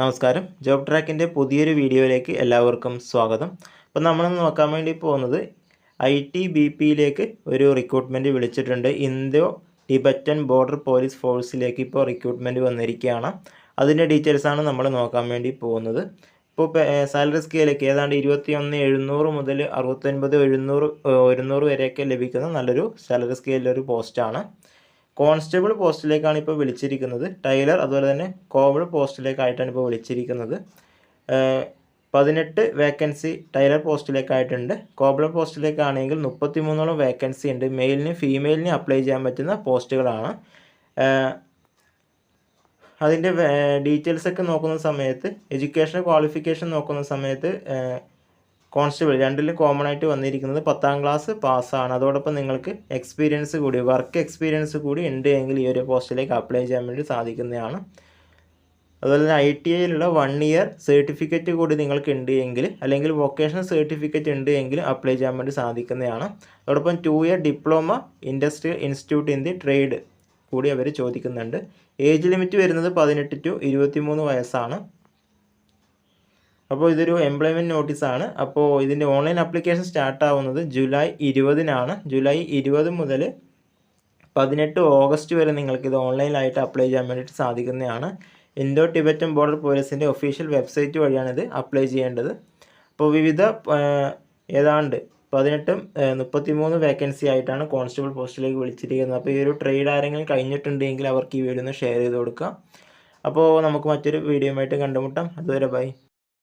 നമസ്കാരം. ജോബ് ട്രാക്കിന്റെ പുതിയൊരു വീഡിയോയിലേക്ക് എല്ലാവർക്കും സ്വാഗതം. അപ്പോൾ നമ്മൾ നോക്കാൻ വേണ്ടി പോകുന്നത് ഐ ടി ബി പിയിലേക്ക് ഒരു റിക്രൂട്ട്മെന്റ് വിളിച്ചിട്ടുണ്ട്. ഇന്തോ ടിബറ്റൻ ബോർഡർ പോലീസ് ഫോഴ്സിലേക്ക് ഇപ്പോൾ റിക്രൂട്ട്മെന്റ് വന്നിരിക്കുകയാണ്. അതിന്റെ ഡീറ്റെയിൽസാണ് നമ്മൾ നോക്കാൻ വേണ്ടി പോകുന്നത്. ഇപ്പോൾ സാലറി സ്കെയിലേക്ക് ഏതാണ്ട് ഇരുപത്തി ഒന്ന് എഴുന്നൂറ് മുതൽ അറുപത്തൊൻപത് എഴുന്നൂറ് ഒരുന്നൂറ് വരെയൊക്കെ ലഭിക്കുന്ന നല്ലൊരു സാലറി സ്കെയിലൊരു പോസ്റ്റാണ് കോൺസ്റ്റബിൾ പോസ്റ്റിലേക്കാണ് ഇപ്പോൾ വിളിച്ചിരിക്കുന്നത്. ടൈലർ അതുപോലെ തന്നെ കോവൾ പോസ്റ്റിലേക്കായിട്ടാണ് ഇപ്പോൾ വിളിച്ചിരിക്കുന്നത്. പതിനെട്ട് വേക്കൻസി ടൈലർ പോസ്റ്റിലേക്കായിട്ടുണ്ട്. കോബ്ലർ പോസ്റ്റിലേക്കാണെങ്കിൽ മുപ്പത്തി മൂന്നോളം വേക്കൻസി ഉണ്ട്. മെയിലിന് ഫീമെയിലിന് അപ്ലൈ ചെയ്യാൻ പറ്റുന്ന പോസ്റ്റുകളാണ്. അതിന്റെ ഡീറ്റെയിൽസൊക്കെ നോക്കുന്ന സമയത്ത് എഡ്യൂക്കേഷൻ ക്വാളിഫിക്കേഷൻ നോക്കുന്ന സമയത്ത് കോൺസ്റ്റബിൾ രണ്ടിലും കോമൺ ആയിട്ട് വന്നിരിക്കുന്നത് പത്താം ക്ലാസ് പാസ്സാണ് അതോടൊപ്പം നിങ്ങൾക്ക് എക്സ്പീരിയൻസ് കൂടി വർക്ക് എക്സ്പീരിയൻസ് കൂടി ഉണ്ട് എങ്കിൽ ഈ ഒരു പോസ്റ്റിലേക്ക് അപ്ലൈ ചെയ്യാൻ വേണ്ടി സാധിക്കുന്നതാണ്. അതുപോലെ തന്നെ ഐ ടി ഐയിലുള്ള വൺ ഇയർ സർട്ടിഫിക്കറ്റ് കൂടി നിങ്ങൾക്ക് ഉണ്ട് എങ്കിൽ അല്ലെങ്കിൽ വൊക്കേഷണൽ സർട്ടിഫിക്കറ്റ് ഉണ്ട് എങ്കിൽ അപ്ലൈ ചെയ്യാൻ വേണ്ടി സാധിക്കുന്നതാണ്. അതോടൊപ്പം two year diploma industrial institute in the trade കൂടി അവർ ചോദിക്കുന്നുണ്ട്. ഏജ് ലിമിറ്റ് വരുന്നത് പതിനെട്ട് ടു ഇരുപത്തി മൂന്ന് വയസ്സാണ്. അപ്പോൾ ഇതൊരു എംപ്ലോയ്മെന്റ് നോട്ടീസാണ് അപ്പോൾ ഇതിന്റെ ഓൺലൈൻ ആപ്ലിക്കേഷൻ സ്റ്റാർട്ട് ആവുന്നത് ജൂലൈ ഇരുപതിനാണ്. ജൂലൈ ഇരുപത് മുതൽ പതിനെട്ട് ഓഗസ്റ്റ് വരെ നിങ്ങൾക്ക് ഇത് ഓൺലൈനായിട്ട് അപ്ലൈ ചെയ്യാൻ വേണ്ടിയിട്ട് സാധിക്കുന്നതാണ്. ഇൻഡോ ടിബറ്റൻ ബോർഡർ പോലീസിന്റെ ഒഫീഷ്യൽ വെബ്സൈറ്റ് വഴിയാണ് ഇത് അപ്ലൈ ചെയ്യേണ്ടത്. അപ്പോൾ വിവിധ ഏതാണ്ട് പതിനെട്ടും മുപ്പത്തി മൂന്ന് വേക്കൻസി ആയിട്ടാണ് കോൺസ്റ്റബിൾ പോസ്റ്റിലേക്ക് വിളിച്ചിരിക്കുന്നത്. അപ്പോൾ ഈ ഒരു ട്രേഡ് ആരെങ്കിലും കഴിഞ്ഞിട്ടുണ്ടെങ്കിൽ അവർക്ക് ഈ വീഡിയോ ഒന്ന് ഷെയർ ചെയ്ത് കൊടുക്കുക. അപ്പോൾ നമുക്ക് മറ്റൊരു വീഡിയോ ആയിട്ട് കണ്ടുമുട്ടാം. അതുവരെ ബൈ